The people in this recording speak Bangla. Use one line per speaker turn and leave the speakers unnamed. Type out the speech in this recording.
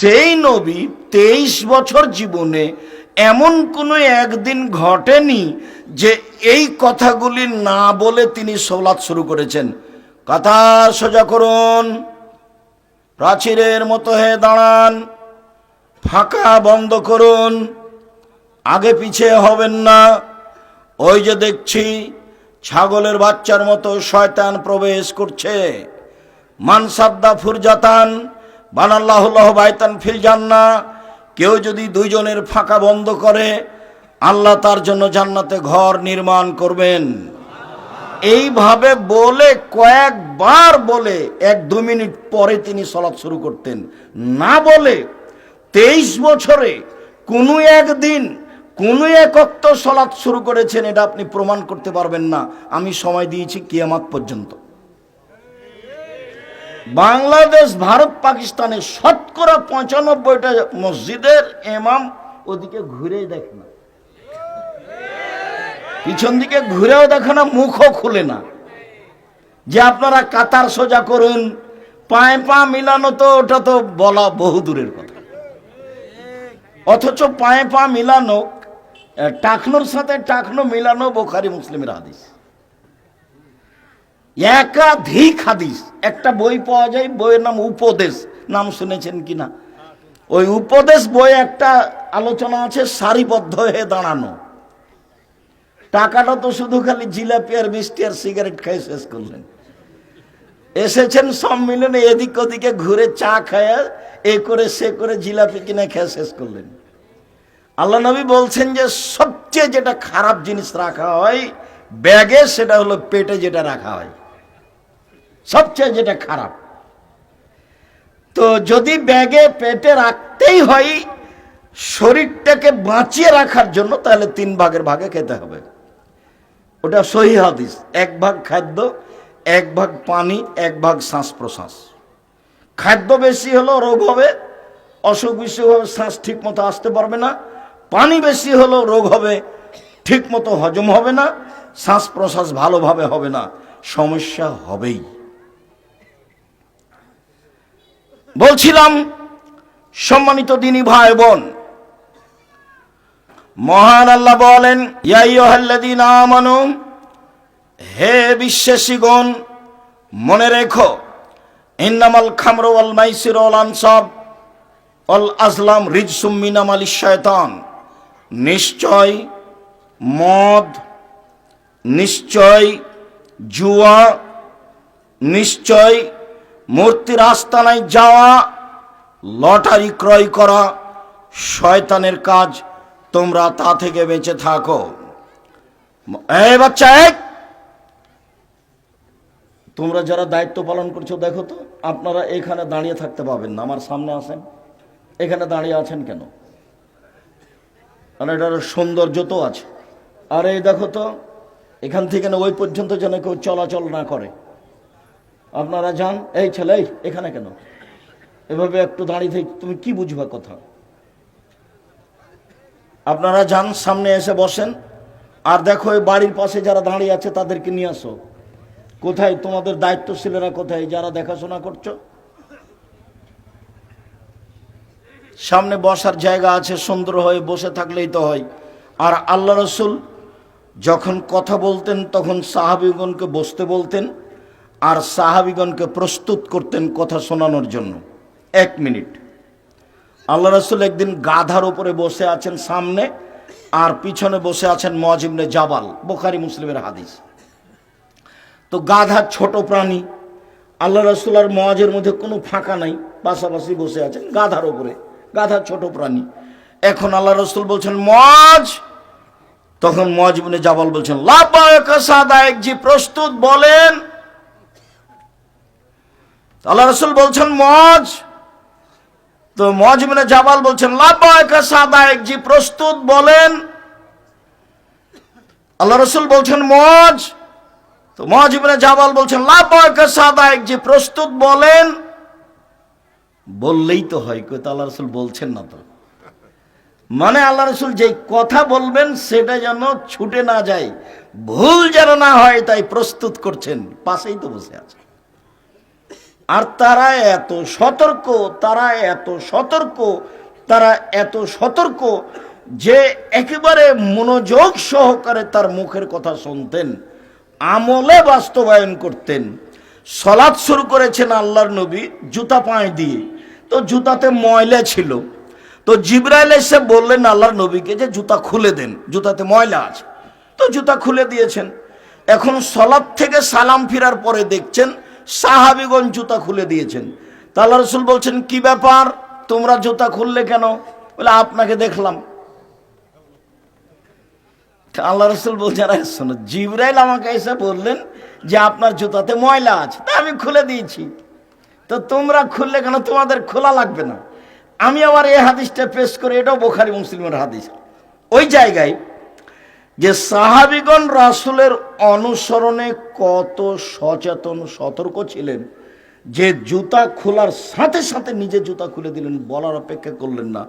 সেই নবী তেইশ বছর জীবনে এমন কোনো একদিন ঘটেনি যে এই কথাগুলি না বলে তিনি সৌলাত শুরু করেছেন। কথা সোজা করুন। প্রাচীরের মতো হয়ে দাঁড়ান। ফাঁকা বন্ধ করুন। আগে পিছিয়ে হবেন না। ওই যে দেখছি ছাগলের বাচ্চার মতো শয়তান প্রবেশ করছে। মানসাদ্দা ফুরজাতান বানাল্লাহ বাইতান ফিল জান্না। কেউ যদি দুইজনের ফাঁকা বন্ধ করে, আল্লাহ তার জন্য জান্নাতে ঘর নির্মাণ করবেন। এইভাবে বলে, কয়েকবার বলে, এক দু মিনিট পরে তিনি সলাৎ শুরু করতেন। না বলে, তেইশ বছরে কোনো একদিন, কোনো এক অক্ত সলাৎ শুরু করেছেন, এটা আপনি প্রমাণ করতে পারবেন না। আমি সময় দিয়েছি কিয়ামাত পর্যন্ত। বাংলাদেশ, ভারত, পাকিস্তানে শতকরা পঁচানব্বইটা মসজিদের এমাম ওদিকে ঘুরেই দেখে না। পিছন দিকে ঘুরেও দেখে না, মুখও খুলে না। যে আপনারা কাতার সোজা করুন, পায়ে পা মিলানো তো, ওটা তো বলা বহু দূরের কথা। অথচ পায়ে পা মিলানো টাকনোর সাথে টাকনো মিলানো বোখারি মুসলিমের হাদিস। একাধিক হাদিস। একটা বই পাওয়া যায়, বইয়ের নাম উপদেশ। নাম শুনেছেন কিনা? ওই উপদেশ বই একটা আলোচনা আছে, সারিবদ্ধ হয়ে দাঁড়ানো। টাকাটা তো শুধু খালি জিলাপি আর মিষ্টি আর সিগারেট খেয়ে শেষ করলেন। এসেছেন সম্মিলনে, এদিক ওদিকে ঘুরে চা খায় এ করে সে করে জিলাপি কিনে খেয়ে শেষ করলেন। আল্লাহ নবী বলছেন যে, সবচেয়ে যেটা খারাপ জিনিস রাখা হয়, ব্যাগে সেটা হলো পেটে যেটা রাখা হয়। সবচেয়ে যেটা খারাপ। তো যদি ব্যাগে পেটে রাখতেই হয়, শরীরটাকে বাঁচিয়ে রাখার জন্য তাহলে তিন ভাগের ভাগে খেতে হবে। ওটা সহি হাদিস। এক ভাগ খাদ্য, এক ভাগ পানি, এক ভাগ শ্বাস প্রশ্বাস খাদ্য বেশি হলেও রোগ হবে, অসুখ বিসুখ হবে, শ্বাস ঠিক মতো আসতে পারবে না। পানি বেশি হলেও রোগ হবে ঠিক মতো হজম হবে না। শ্বাস প্রশ্বাস ভালোভাবে হবে না। সমস্যা হবেই। বলছিলাম, সম্মানিত দিনী ভাই বোন, মহান আল্লাহ বলেন ইয়াইয়ুহাল্লাযীনা আমানু, হে বিশ্বাসীগণ, মনে রেখো, ইন্নামাল খামরু ওয়াল মাইসির ওয়াল আনসাব ওয়াল আজলাম রিজসুম মিনামাল শয়তান। নিশ্চয় মদ, নিশ্চয় জুয়া, নিশ্চয় মূর্তির আস্তানায় যাওয়া, লটারি ক্রয় করা, শয়তানের কাজ তোমরা তা থেকে বেঁচে থাকো। এই বাচ্চা এক তোমরা যারা দায়িত্ব পালন করছ, দেখো তো, আপনারা এখানে দাঁড়িয়ে থাকতে পাবেন না। আমার সামনে আসেন। এখানে দাঁড়িয়ে আছেন কেন? আর, এটার সৌন্দর্য তো আছে। আর এই দেখো তো, এখান থেকে না, ওই পর্যন্ত যেন কেউ চলাচল না করে। আপনারা যান, এই ছেলে এখানে কেন? এভাবে একটু দাঁড়িয়ে থেকে তুমি কি বুঝবা কথা? আপনারা যান, সামনে এসে বসেন। আর দেখো, এই বাড়ির পাশে যারা দাঁড়িয়ে আছে, তাদেরকে নিয়ে আসো। কোথায় তোমাদের দায়িত্বশীলেরা কোথায় যারা দেখাশোনা করছ? সামনে বসার জায়গা আছে, সুন্দর হয়ে বসে থাকলেই তো হয়। আর আল্লাহ রসুল যখন কথা বলতেন, তখন সাহাবিগণকে বসতে বলতেন। আর সাহাবিগণকে প্রস্তুত করতেন কথা শোনানোর জন্য। এক মিনিট। আল্লাহ রসুল একদিন গাধার উপরে বসে আছেন সামনে, আর পিছনে বসে আছেন মজিবনে জাবাল, বোখারি মুসলিমের হাদিস। তো গাধা ছোট প্রাণী, আল্লাহ রসুল আর মজের মধ্যে কোনো ফাঁকা নাই, পাশাপাশি বসে আছেন গাধার উপরে, গাধা ছোট প্রাণী। এখন আল্লাহ রসুল বলছেন মজ তখন মজবিনে জাবাল বলছেন জি প্রস্তুত বলেন। আল্লাহ রসুল বলছেন, মজ। তো মজবিনে জাবাল বলছেন লাভবায়ক সাদায়ক জি, প্রস্তুত বলেন। আল্লাহ রসুল বলছেন, মজ। তো মহাজিবনে জাবাল বলছেন লাভবায়ক সাদায়ক জি, প্রস্তুত বলেন। বললেই তো হয়, কই তো আল্লাহ রসুল বলছেন না তো। মানে আল্লাহ রসুল যে কথা বলবেন, সেটা যেন ছুটে না যায়, ভুল যেন না হয়, তাই প্রস্তুত করছেন, পাশেই তো বসে আছে। আর তারা এত সতর্ক, তারা এত সতর্ক, তারা এত সতর্ক যে একেবারে মনোযোগ সহকারে তার মুখের কথা শুনতেন, আমলে বাস্তবায়ন করতেন। সলাৎ শুরু করেছেন আল্লাহর নবী জুতা পায়ে দিয়ে। তো জুতাতে ময়লা ছিল। তো জিব্রাইল এসে বললেন, আল্লাহর নবীকে যে জুতা খুলে দেন, জুতাতে ময়লা আছে। তো জুতা খুলে দিয়েছেন। এখন সলাদ থেকে সালাম ফিরার পরে দেখছেন সাহাবিগঞ্জ জুতা খুলে দিয়েছেন। তা আল্লাহ রসুল বলছেন, কি ব্যাপার? তোমরা জুতা খুললে কেন? বলে, আপনাকে দেখলাম। আল্লাহ রসুল বলছেন, "আরে শোনো, জিব্রাইল আমাকে এসে বললেন যে আপনার জুতাতে ময়লা আছে, তা আমি খুলে দিয়েছি। তো তোমরা খুললে কেন? তোমাদের খোলা লাগবে না। আমি আবার এই হাদিসটা পেশ করে, এটাও বোখারি মুসলিমের হাদিস। ওই জায়গায় যে সাহাবিগণ রাসুলের অনুসরণে কত সচেতন, সতর্ক ছিলেন, যে জুতা খোলার সাথে সাথে নিজে জুতা খুলে দিলেন, বলার অপেক্ষা করলেন না।